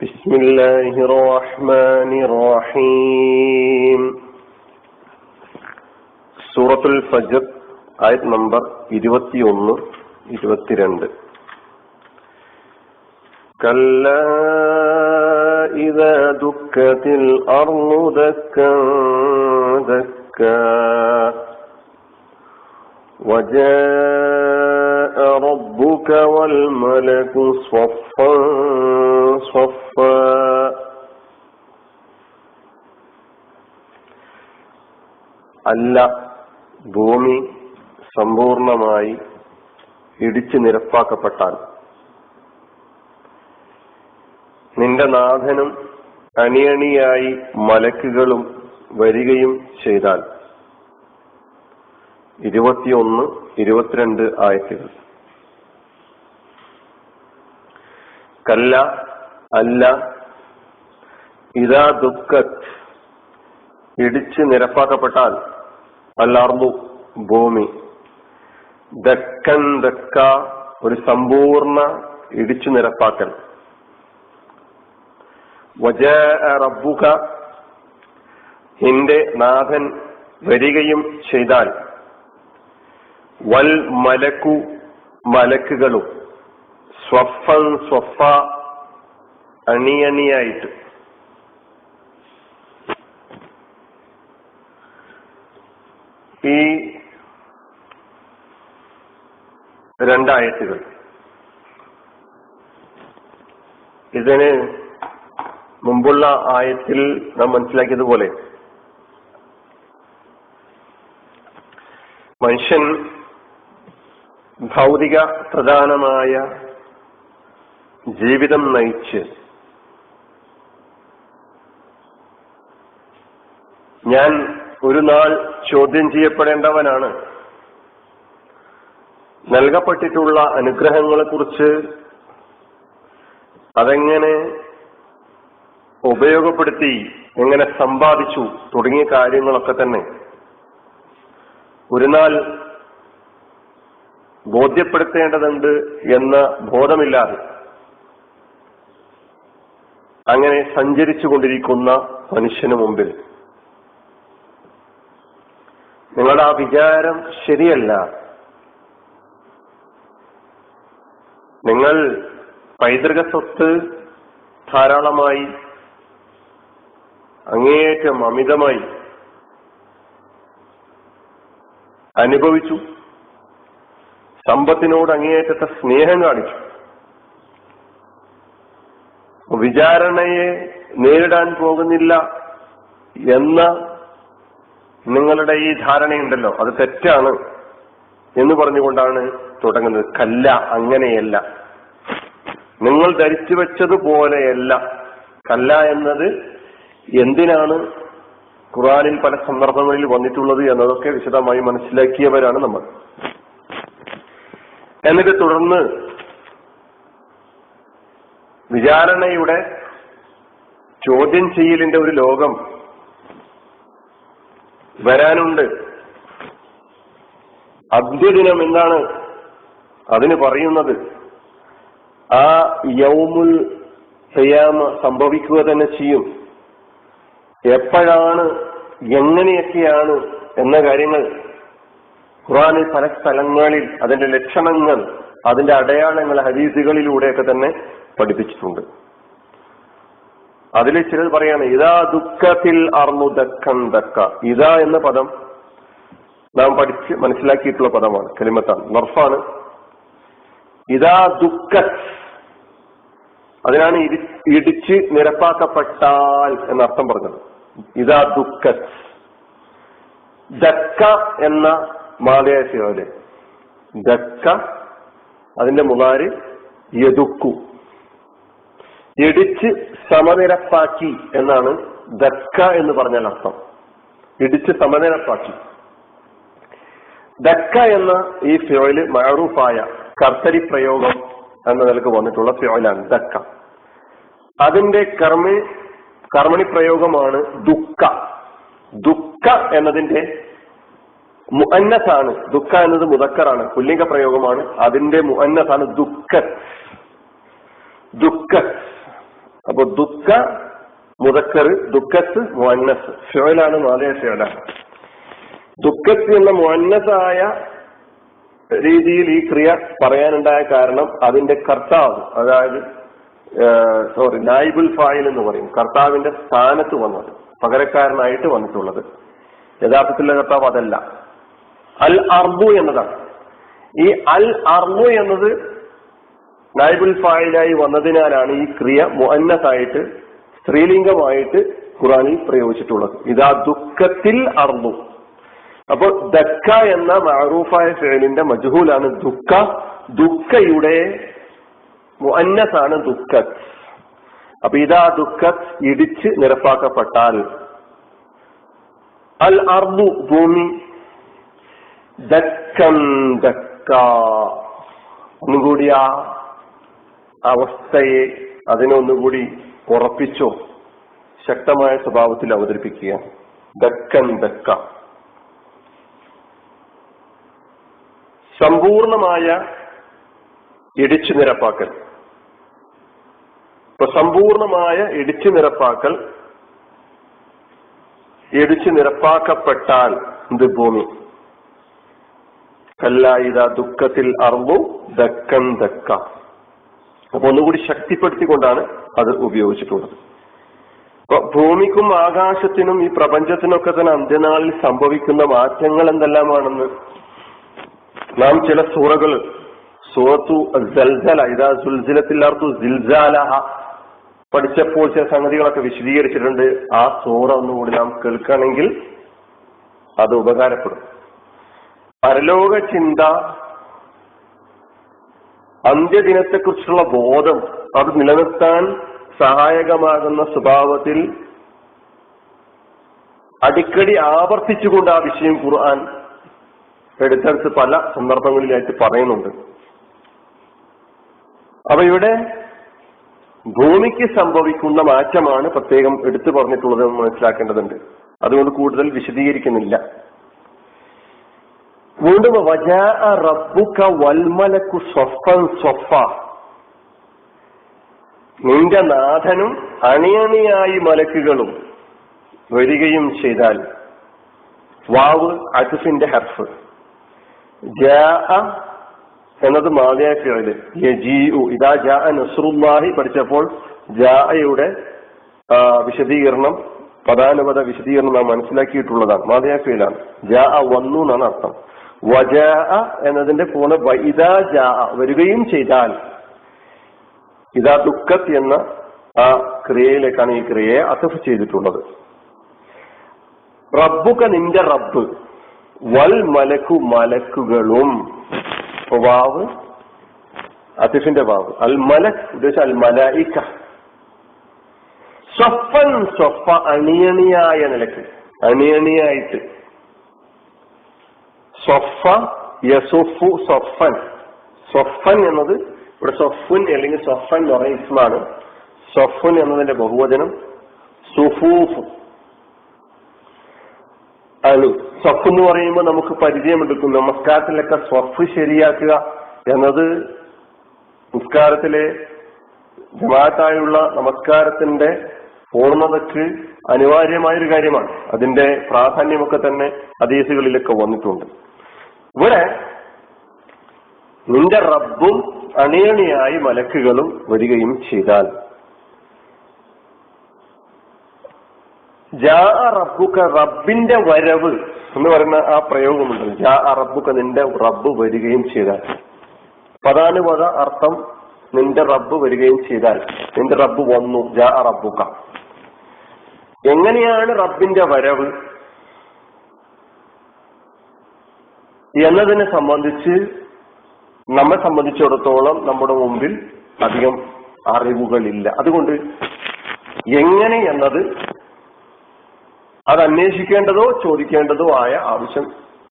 بسم الله الرحمن الرحيم. سورة الفجر آية نمبر 21 22 كلا إذا دكت الأرض دكا دكا. وجاء ربك والملك صفا അല്ല ഭൂമി സമ്പൂർണമായി ഇടിച്ചു നിരപ്പാക്കപ്പെട്ടാൽ. നിന്റെ നാഥനും അണിയണിയായി മലക്കുകളും വരികയും ചെയ്താൽ. ഇരുപത്തിയൊന്ന് ഇരുപത്തിരണ്ട് ആയത്തുകൾ. കല്ല അല്ല ഇതാ ദുഃഖത്ത് ഇടിച്ച് നിരപ്പാക്കപ്പെട്ടാൽ അല്ലാർന്നു ഭൂമി. ദക്കൻ ദക്ക ഒരു സമ്പൂർണ ഇടിച്ചു നിരപ്പാക്കൽ. വജ റബ്ബുക നിന്റെ നാഥൻ വരികയും ചെയ്താൽ. വൽ മലക്കു മലക്കുകളും സ്വഫൻ സ്വഫ അണിയണിയായിട്ട്. ഈ രണ്ടായത്തുകൾ. ഇതിന് മുമ്പുള്ള ആയത്തിൽ നാം മനസ്സിലാക്കിയതുപോലെ മനുഷ്യൻ ഭൗതിക പ്രധാനമായ ജീവിതം നയിച്ച് ഞാൻ ഒരു നാൾ ചോദ്യം ചെയ്യപ്പെടേണ്ടവനാണ്. നൽകപ്പെട്ടിട്ടുള്ള അനുഗ്രഹങ്ങളെ കുറിച്ച് അതെങ്ങനെ ഉപയോഗപ്പെടുത്തി എങ്ങനെ സമ്പാദിച്ചു തുടങ്ങിയ കാര്യങ്ങളൊക്കെ തന്നെ. ഒരു നാൾ ബോധ്യപ്പെടുത്തേണ്ടതുണ്ട് എന്ന ബോധമില്ലാതെ അങ്ങനെ സഞ്ചരിച്ചു കൊണ്ടിരിക്കുന്ന മനുഷ്യന് മുമ്പിൽ. നിങ്ങളുടെ ആ വിചാരം ശരിയല്ല. നിങ്ങൾ പൈതൃക സ്വത്ത് ധാരാളമായി അങ്ങേയറ്റം അമിതമായി അനുഭവിച്ചു. സമ്പത്തിനോട് അങ്ങേയറ്റത്തെ സ്നേഹം കാണിച്ചു. വിചാരണയെ നേരിടാൻ പോകുന്നില്ല എന്ന നിങ്ങളുടെ ഈ ധാരണയുണ്ടല്ലോ അത് തെറ്റാണ് എന്ന് പറഞ്ഞുകൊണ്ടാണ് തുടങ്ങുന്നത്. കല്ല അങ്ങനെയല്ല. നിങ്ങൾ ധരിച്ചു വെച്ചതുപോലെയല്ല കല്ല എന്നത് എന്തിനാണ് ഖുറാനിൽ പല സന്ദർഭങ്ങളിൽ വന്നിട്ടുള്ളത് എന്നതൊക്കെ വിശദമായി മനസ്സിലാക്കിയവരാണ് നമ്മൾ. എന്നിട്ട് തുടർന്ന് വിചാരണയുടെ ചോദ്യം ചെയ്യലിന്റെ ഒരു ലോകം വരാനുണ്ട്. അന്ത്യദിനം എന്താണ് അതിന് പറയുന്നത്. ആ യൗമുൽ സയാമ സംഭവിക്കുക തന്നെ ചെയ്യും. എപ്പോഴാണ് എങ്ങനെയൊക്കെയാണ് എന്ന കാര്യങ്ങൾ ഖുറാനിൽ പല സ്ഥലങ്ങളിൽ അതിന്റെ ലക്ഷണങ്ങൾ അതിന്റെ അടയാളങ്ങൾ ഹദീസുകളിലൂടെയൊക്കെ തന്നെ പഠിപ്പിച്ചിട്ടുണ്ട്. അതിൽ ചിലത് പറയാണ് ഇതാ ദുഃഖത്തിൽ അർന്നു ദക്കൻ ദക്ക. ഇതാ എന്ന പദം നാം പഠിച്ച് മനസ്സിലാക്കിയിട്ടുള്ള പദമാണ് കലിമത്താണ് നർഫാണ്. ഇതാ ദുഃഖ അതിനാണ് ഇടിച്ച് നിരപ്പാക്കപ്പെട്ടാൽ എന്നർത്ഥം പറഞ്ഞത്. ഇതാ ദുഃഖ ദക്ക എന്ന മാതയാശയോലെ ദക്ക അതിന്റെ മുതാര് യദുക്കു. ഇടിച്ച് സമനിരപ്പാക്കി എന്നാണ് ദക്ക എന്ന് പറഞ്ഞാൽ അർത്ഥം. ഇടിച്ച് സമനിരപ്പാക്കി. ദക്ക എന്ന ഈ ഫ്യോയിൽ മാറൂഫായ കർത്തരി പ്രയോഗം എന്ന നിലയ്ക്ക് വന്നിട്ടുള്ള ഫ്യോയിലാണ് ദക്ക. അതിന്റെ കർമ്മി കർമ്മണി പ്രയോഗമാണ് ദുഃഖ ദുഃഖ എന്നതിന്റെ മുഅന്നസാണ് ദുഃഖ എന്നത് മുതക്കറാണ് പുല്ലിംഗ പ്രയോഗമാണ് അതിന്റെ മുഅന്നസാണ് ദുഃഖ ദുഃഖ അപ്പൊ ദുഃഖ മുതക്കർ ദുഃഖത്ത് മോന്നസ് ഫിയോലാണ് നാലേ ഫിയോലാണ് ദുഃഖത്ത് എന്ന മുന്നസായ രീതിയിൽ ഈ ക്രിയ പറയാനുണ്ടായ കാരണം അതിന്റെ കർത്താവ് അതായത് സോറി നായിബുൽ ഫായിൽ എന്ന് പറയും. കർത്താവിന്റെ സ്ഥാനത്ത് വന്നത് പകരക്കാരനായിട്ട് വന്നിട്ടുള്ളത്. യഥാർത്ഥത്തിലുള്ള കർത്താവ് അതല്ല. അൽ അർബു എന്നതാണ്. ഈ അൽ അർബു എന്നത് നായിബുൽ ഫായിലായി വന്നതിനാലാണ് ഈ ക്രിയ മുഅന്നസായിട്ട് സ്ത്രീലിംഗമായിട്ട് ഖുറാനിൽ പ്രയോഗിച്ചിട്ടുള്ളത്. ഇതാ ദുഃഖത്തിൽ അർബു അപ്പൊ ദക്ക എന്ന മാറൂഫായ ഫേലിന്റെ മജ്ഹൂലാണ് ദുഃഖ. ദുഃഖയുടെ മുഅന്നസാണ് ദുഃഖത്ത് അപ്പൊ ഇതാ ദുഃഖത്ത് ഇടിച്ച് നിരപ്പാക്കപ്പെട്ടാൽ അൽ അർബു ഭൂമി ദക്കം ദക്ക. ഒന്നുകൂടിയാ അവസ്ഥയെ അതിനൊന്നുകൂടി ഉറപ്പിച്ചോ ശക്തമായ സ്വഭാവത്തിൽ അവതരിപ്പിക്കുക. ദക്കൻ ദക്ക. സമ്പൂർണമായ ഇടിച്ചു നിരപ്പാക്കൽ. ഇപ്പൊ സമ്പൂർണമായ ഇടിച്ചു നിരപ്പാക്കൽ ഇടിച്ചു നിരപ്പാക്കപ്പെട്ടാൽ ഇത് ഭൂമി? കല്ലായിത ദുഃഖത്തിൽ അറിവും ദക്കൻ ദക്ക. അപ്പൊ ഒന്നുകൂടി ശക്തിപ്പെടുത്തിക്കൊണ്ടാണ് അത് ഉപയോഗിച്ചിട്ടുള്ളത്. അപ്പൊ ഭൂമിക്കും ആകാശത്തിനും ഈ പ്രപഞ്ചത്തിനൊക്കെ തന്നെ അന്ത്യനാളിൽ സംഭവിക്കുന്ന മാറ്റങ്ങൾ എന്തെല്ലാമാണെന്ന് നാം ചില സൂറകൾ സൂറത്തു പഠിച്ചപ്പോൾ ചില സംഗതികളൊക്കെ വിശദീകരിച്ചിട്ടുണ്ട്. ആ സൂറ ഒന്നുകൂടി നാം കേൾക്കുകയാണെങ്കിൽ അത് ഉപകാരപ്പെടും. പരലോക ചിന്ത അന്ത്യദിനത്തെക്കുറിച്ചുള്ള ബോധം അത് നിലനിർത്താൻ സഹായകമാകുന്ന സ്വഭാവത്തിൽ അടിക്കടി ആവർത്തിച്ചുകൊണ്ട് ആ വിഷയം ഖുർആൻ എടുത്തെടുത്ത് പല സന്ദർഭങ്ങളിലായിട്ട് പറയുന്നുണ്ട്. അപ്പൊ ഇവിടെ ഭൂമിക്ക് സംഭവിക്കുന്ന മാറ്റമാണ് പ്രത്യേകം എടുത്തു പറഞ്ഞിട്ടുള്ളത് മനസ്സിലാക്കേണ്ടതുണ്ട്. അതുകൊണ്ട് കൂടുതൽ വിശദീകരിക്കുന്നില്ല. വീണ്ടും റബ്ബുക വൽമലക്കു നിന്റെ നാഥനും അണിയണിയായി മലക്കുകളും വരികയും ചെയ്താൽ വാവ് അജുഫിന്റെ ഹർഫ്. എന്നത് മാതയാക്കിയത് പഠിച്ചപ്പോൾ ജായുടെ വിശദീകരണം പദാനുപത വിശദീകരണം നാം മനസ്സിലാക്കിയിട്ടുള്ളതാണ്. മാതയാക്കിയിലാണ് ജാ വന്നു എന്നാണ് അർത്ഥം. വജാ എന്നതിന്റെ പൂണ് വൈദാ വരികയും ചെയ്താൽ ഇതാ ദുഃഖത്ത് എന്ന ആ ക്രിയയിലേക്കാണ് ഈ ക്രിയയെ അസഫ് ചെയ്തിട്ടുള്ളത്. റബ്ബുക നിന്റെ റബ്ബ് വൽ മലക്കു മലക്കുകളും. വാവ് അസിഫിന്റെ വാവ്. അൽ മലക് ഉദ്ദേശിച്ച അൽ മലായിക്ക സ്വഫൻ സ്വഫ അണിയണിയായ നിലയ്ക്ക് അണിയണിയായിട്ട്. സ്വഫ യസുഫു സൊഫൻ. സൊഫൻ എന്നത് ഇവിടെ സൊഫുൻ അല്ലെങ്കിൽ സൊഫൻ എന്ന് പറയുന്ന ഇസ്മാണ്. സൊഫുൻ എന്നതിന്റെ ബഹുവചനം സുഫൂഫ്. ആണ് സ്വഫ് എന്ന് പറയുമ്പോൾ നമുക്ക് പരിചയമെടുക്കും. നമസ്കാരത്തിലൊക്കെ സ്വഫ് ശരിയാക്കുക എന്നത് നിസ്കാരത്തിലെ ജമാഅത്തായുള്ള നമസ്കാരത്തിന്റെ പൂർണതയ്ക്ക് അനിവാര്യമായൊരു കാര്യമാണ്. അതിന്റെ പ്രാധാന്യമൊക്കെ തന്നെ ഹദീസുകളിലൊക്കെ വന്നിട്ടുണ്ട്. ഇവിടെ നിന്റെ റബ്ബും അണിയണിയായി മലക്കുകളും വരികയും ചെയ്താൽ ജാ റബ്ബുക്ക റബ്ബിന്റെ വരവ് എന്ന് പറയുന്ന ആ പ്രയോഗമുണ്ട്. ജാ റബ്ബുക്ക നിന്റെ റബ്ബ് വരികയും ചെയ്താൽ. പദാനുപത അർത്ഥം നിന്റെ റബ്ബ് വരികയും ചെയ്താൽ. നിന്റെ റബ്ബ് വന്നു. ജാ റബ്ബുക്ക എങ്ങനെയാണ് റബ്ബിന്റെ വരവ്? എന്നതിനെ സംബന്ധിച്ച് നമ്മെ സംബന്ധിച്ചിടത്തോളം നമ്മുടെ മുമ്പിൽ അധികം അറിവുകളില്ല. അതുകൊണ്ട് എങ്ങനെ എന്നത് അത് അന്വേഷിക്കേണ്ടതോ ചോദിക്കേണ്ടതോ ആയ ആവശ്യം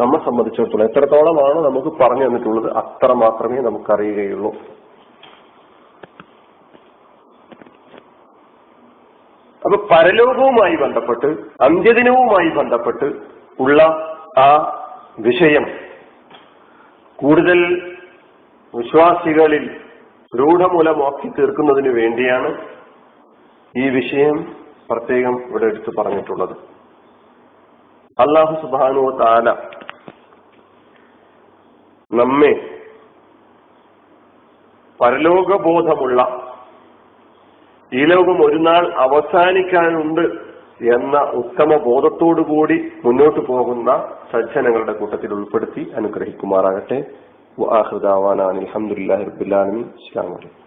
നമ്മെ സംബന്ധിച്ചിടത്തോളം എത്രത്തോളമാണ് നമുക്ക് പറഞ്ഞു തന്നിട്ടുള്ളത് അത്ര മാത്രമേ നമുക്കറിയുകയുള്ളൂ. അപ്പൊ പരലോകവുമായി ബന്ധപ്പെട്ട് അന്ത്യദിനവുമായി ബന്ധപ്പെട്ട് ഉള്ള ആ വിഷയം. കൂടുതൽ വിശ്വാസികളിൽ രൂഢമൂലമാക്കി തീർക്കുന്നതിന് വേണ്ടിയാണ് ഈ വിഷയം പ്രത്യേകം ഇവിടെ എടുത്തു പറഞ്ഞിട്ടുള്ളത്. അള്ളാഹു സുബാനു താല നമ്മെ പരലോകബോധമുള്ള ഈ ലോകം ഒരു നാൾ അവസാനിക്കാനുണ്ട് എന്ന ഉത്തമ ബോധത്തോടുകൂടി മുന്നോട്ടു പോകുന്ന സജ്ജനങ്ങളുടെ കൂട്ടത്തിൽ ഉൾപ്പെടുത്തി അനുഗ്രഹിക്കുമാറാകട്ടെ. അലഹമുല്ലാ റബുല്ലാലമി ഇസ്ലാം വലൈക്കും